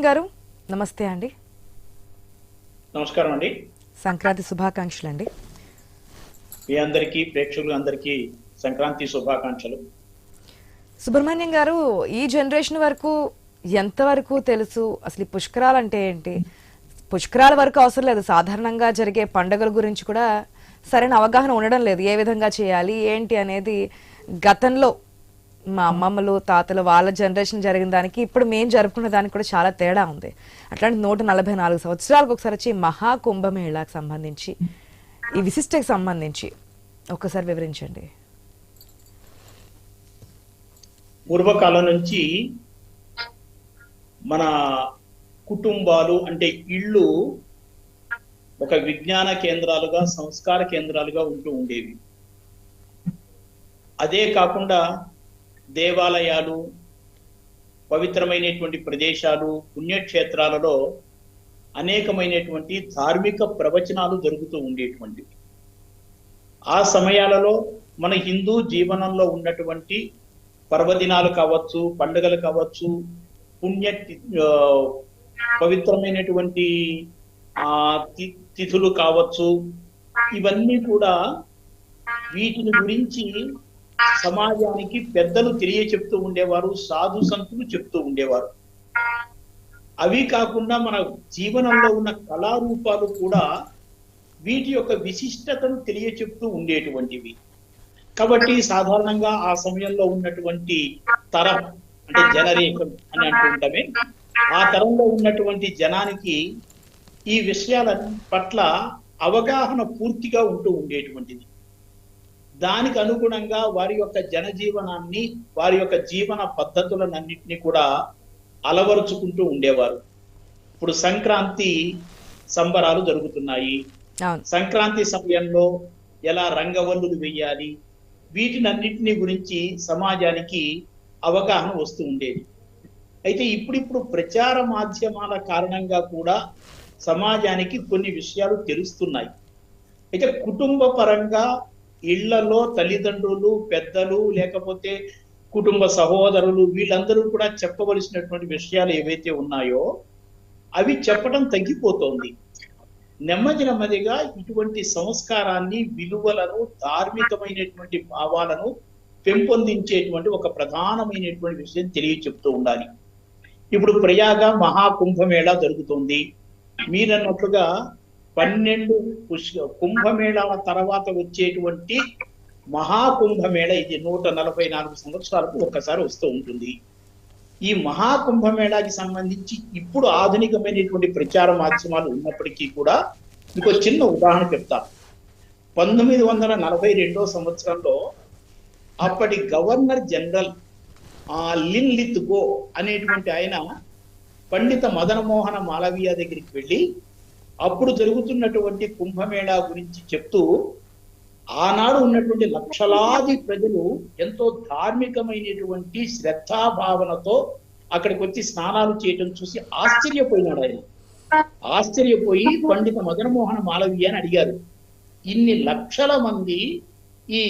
గారు నమస్తే అండి. నమస్కారం అండి సంక్రాంతి శుభాకాంక్షలు అండి మీ అందరికీ ప్రేక్షకులు అందరికీ సంక్రాంతి శుభాకాంక్షలు. సుబ్రహ్మణ్యం గారు ఈ జనరేషన్ వరకు ఎంతవరకు తెలుసు? అసలు పుష్కరాలు అంటే ఏంటి? పుష్కరాల వరకు అవసరం లేదు. సాధారణంగా జరిగే పండుగల గురించి కూడా సరైన అవగాహన ఉండడం లేదు. ఏ విధంగా చేయాలి? ఏంటి అనేది గతంలో మా అమ్మమ్మలు తాతలు వాళ్ళ జనరేషన్ జరిగిన దానికి ఇప్పుడు మేము జరుపుకునే దానికి కూడా చాలా తేడా ఉంది. అట్లాంటి నూట నలభై నాలుగు సంవత్సరాలకు ఒకసారి వచ్చి మహాకుంభమేళాకు సంబంధించి ఈ విశిష్టకి సంబంధించి ఒక్కసారి వివరించండి. పూర్వకాలం నుంచి మన కుటుంబాలు అంటే ఇళ్ళు ఒక విజ్ఞాన కేంద్రాలుగా సంస్కార కేంద్రాలుగా ఉంటూ ఉండేవి. అదే కాకుండా దేవాలయాలు పవిత్రమైనటువంటి ప్రదేశాలు పుణ్యక్షేత్రాలలో అనేకమైనటువంటి ధార్మిక ప్రవచనాలు జరుగుతూ ఉండేటువంటివి. ఆ సమయాలలో మన హిందూ జీవనంలో ఉన్నటువంటి పర్వదినాలు కావచ్చు పండుగలు కావచ్చు పుణ్య ఆ, పవిత్రమైనటువంటి ఆ తి- తిథులు కావచ్చు ఇవన్నీ కూడా వీటిని గురించి సమాజానికి పెద్దలు తెలియ చెప్తూ ఉండేవారు సాధు సంతులు చెప్తూ ఉండేవారు. అవి కాకుండా మన జీవనంలో ఉన్న కళారూపాలు కూడా వీటి యొక్క విశిష్టతను తెలియ చెప్తూ ఉండేటువంటివి. కాబట్టి సాధారణంగా ఆ సమయంలో ఉన్నటువంటి తరం అంటే జనరేషన్ అని అంటుంటామే ఆ తరంలో ఉన్నటువంటి జనానికి ఈ విషయాల పట్ల అవగాహన పూర్తిగా ఉంటూ ఉండేటువంటిది. దానికి అనుగుణంగా వారి యొక్క జనజీవనాన్ని వారి యొక్క జీవన పద్ధతులనన్నింటినీ కూడా అలవరుచుకుంటూ ఉండేవారు. ఇప్పుడు సంక్రాంతి సంబరాలు జరుగుతున్నాయి. సంక్రాంతి సమయంలో ఎలా రంగవల్లులు వేయాలి వీటినన్నింటినీ గురించి సమాజానికి అవగాహన వస్తూ ఉండేది. అయితే ఇప్పుడిప్పుడు ప్రచార మాధ్యమాల కారణంగా కూడా సమాజానికి కొన్ని విషయాలు తెలుస్తున్నాయి. అయితే కుటుంబ పరంగా ఇళ్ళలో తల్లిదండ్రులు పెద్దలు లేకపోతే కుటుంబ సహోదరులు వీళ్ళందరూ కూడా చెప్పవలసినటువంటి విషయాలు ఏవైతే ఉన్నాయో అవి చెప్పడం తగ్గిపోతోంది. నెమ్మది నెమ్మదిగా ఇటువంటి సంస్కారాన్ని విలువలను ధార్మికమైనటువంటి భావాలను పెంపొందించేటువంటి ఒక ప్రధానమైనటువంటి విషయం తెలియ చెప్తూ ఉండాలి. ఇప్పుడు ప్రయాగ మహాకుంభమేళ జరుగుతుంది. మీరన్నట్లుగా పన్నెండు పుష్క కుంభమేళాల తర్వాత వచ్చేటువంటి మహాకుంభమేళ ఇది నూట నలభై నాలుగు సంవత్సరాలకు ఒక్కసారి వస్తూ ఉంటుంది. ఈ మహాకుంభమేళాకి సంబంధించి ఇప్పుడు ఆధునికమైనటువంటి ప్రచార మాధ్యమాలు ఉన్నప్పటికీ కూడా మీకు చిన్న ఉదాహరణ చెప్తా. పంతొమ్మిది వందల నలభై రెండో సంవత్సరంలో అప్పటి గవర్నర్ జనరల్ ఆ లిన్ లిత్ గో అనేటువంటి ఆయన పండిత మదనమోహన మాలవీయ దగ్గరికి వెళ్ళి అప్పుడు జరుగుతున్నటువంటి కుంభమేళా గురించి చెప్తూ ఆనాడు ఉన్నటువంటి లక్షలాది ప్రజలు ఎంతో ధార్మికమైనటువంటి శ్రద్ధాభావనతో అక్కడికి వచ్చి స్నానాలు చేయటం చూసి ఆశ్చర్యపోయినాడు ఆయన. ఆశ్చర్యపోయి పండిత మదనమోహన మాలవీయ అని అడిగారు. ఇన్ని లక్షల మంది ఈ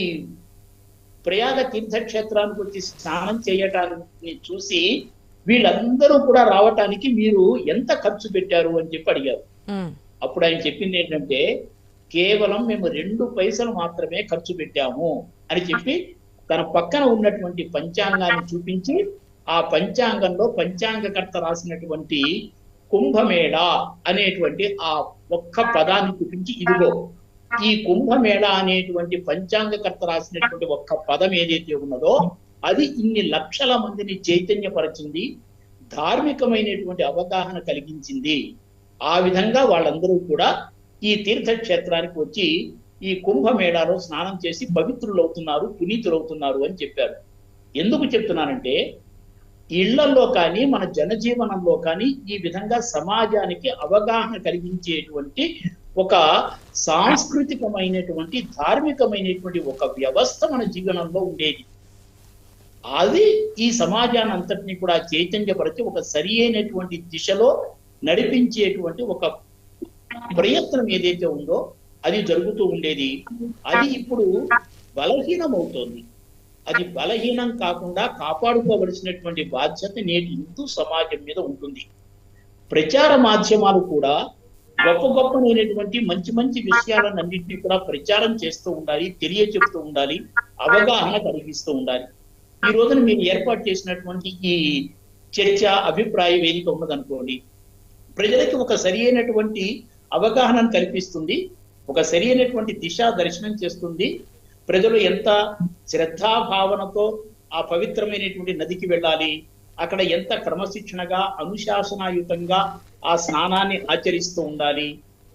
ప్రయాగ తీర్థక్షేత్రానికి వచ్చి స్నానం చేయటాన్ని చూసి వీళ్ళందరూ కూడా రావటానికి మీరు ఎంత ఖర్చు పెట్టారు అని చెప్పి అడిగారు. Hmm. అప్పుడు ఆయన చెప్పింది ఏంటంటే కేవలం మేము రెండు పైసలు మాత్రమే ఖర్చు పెట్టాము అని చెప్పి తన పక్కన ఉన్నటువంటి పంచాంగాన్ని చూపించి ఆ పంచాంగంలో పంచాంగకర్త రాసినటువంటి కుంభమేళ అనేటువంటి ఆ ఒక్క పదాన్ని చూపించి ఇదిగో ఈ కుంభమేళ అనేటువంటి పంచాంగకర్త రాసినటువంటి ఒక్క పదం ఏదైతే ఉన్నదో అది ఇన్ని లక్షల మందిని చైతన్యపరిచింది ధార్మికమైనటువంటి అవగాహన కలిగించింది. ఆ విధంగా వాళ్ళందరూ కూడా ఈ తీర్థక్షేత్రానికి వచ్చి ఈ కుంభమేళాలో స్నానం చేసి పవిత్రులవుతున్నారు పునీతులవుతున్నారు అని చెప్పారు. ఎందుకు చెప్తున్నానంటే ఇళ్ళలో కానీ మన జనజీవనంలో కానీ ఈ విధంగా సమాజానికి అవగాహన కలిగించేటువంటి ఒక సాంస్కృతికమైనటువంటి ధార్మికమైనటువంటి ఒక వ్యవస్థ మన జీవనంలో ఉండేది. అది ఈ సమాజాన్ని అంతటిని కూడా చైతన్యపరిచి ఒక సరి అయినటువంటి దిశలో నడిపించేటువంటి ఒక ప్రయత్నం ఏదైతే ఉందో అది జరుగుతూ ఉండేది. అది ఇప్పుడు బలహీనం అవుతోంది అది బలహీనం కాకుండా కాపాడుకోవలసినటువంటి బాధ్యత నేటి హిందూ సమాజం మీద ఉంటుంది. ప్రచార మాధ్యమాలు కూడా గొప్ప గొప్పనైనటువంటి మంచి మంచి విషయాలను అన్నింటినీ కూడా ప్రచారం చేస్తూ ఉండాలి తెలియచెప్తూ ఉండాలి అవగాహన కలిగిస్తూ ఉండాలి. ఈ రోజున మీరు ఏర్పాటు చేసినటువంటి ఈ చర్చ అభిప్రాయ వేదిక ఉన్నదనుకోండి ప్రజలకి ఒక సరి అయినటువంటి అవగాహనను కల్పిస్తుంది ఒక సరి అయినటువంటి దిశా దర్శనం చేస్తుంది. ప్రజలు ఎంత శ్రద్ధా భావనతో ఆ పవిత్రమైనటువంటి నదికి వెళ్ళాలి అక్కడ ఎంత క్రమశిక్షణగా అనుశాసనాయుతంగా ఆ స్నానాన్ని ఆచరిస్తూ ఉండాలి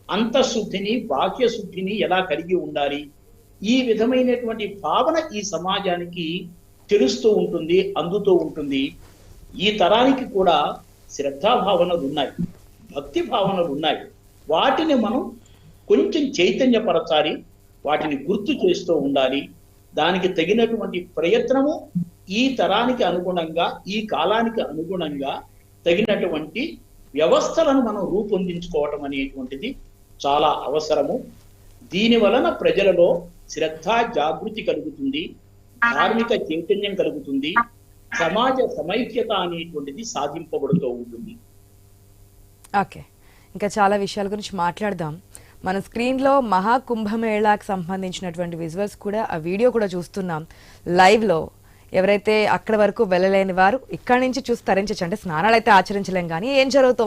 అంతఃశుద్ధిని బాహ్య శుద్ధిని ఎలా కలిగి ఉండాలి ఈ విధమైనటువంటి భావన ఈ సమాజానికి తెలుస్తూ ఉంటుంది అందుతూ ఉంటుంది. ఈ తరానికి కూడా శ్రద్ధా భావనలు ఉన్నాయి. భక్తి భావనలు ఉన్నాయి. వాటిని మనం కొంచెం చైతన్యపరచాలి వాటిని గుర్తు చేస్తూ ఉండాలి. దానికి తగినటువంటి ప్రయత్నము ఈ తరానికి అనుగుణంగా ఈ కాలానికి అనుగుణంగా తగినటువంటి వ్యవస్థలను మనం రూపొందించుకోవటం అనేటువంటిది చాలా అవసరము. దీని వలన ప్రజలలో శ్రద్ధ జాగృతి కలుగుతుంది ధార్మిక చైతన్యం కలుగుతుంది సమాజ సమైక్యత అనేటువంటిది సాధింపబడుతూ ఉంటుంది. ఓకే. ఇంకా చాలా విషయాల గురించి మాట్లాడదాం. మన స్క్రీన్లో మహాకుంభమేళాకి సంబంధించినటువంటి విజువల్స్ కూడా ఆ వీడియో కూడా చూస్తున్నాం. లైవ్లో ఎవరైతే అక్కడ వరకు వెళ్ళలేని వారు ఇక్కడి నుంచి చూసి తరించచ్చు. అంటే స్నానాలు అయితే ఆచరించలేం కానీ ఏం జరుగుతుంది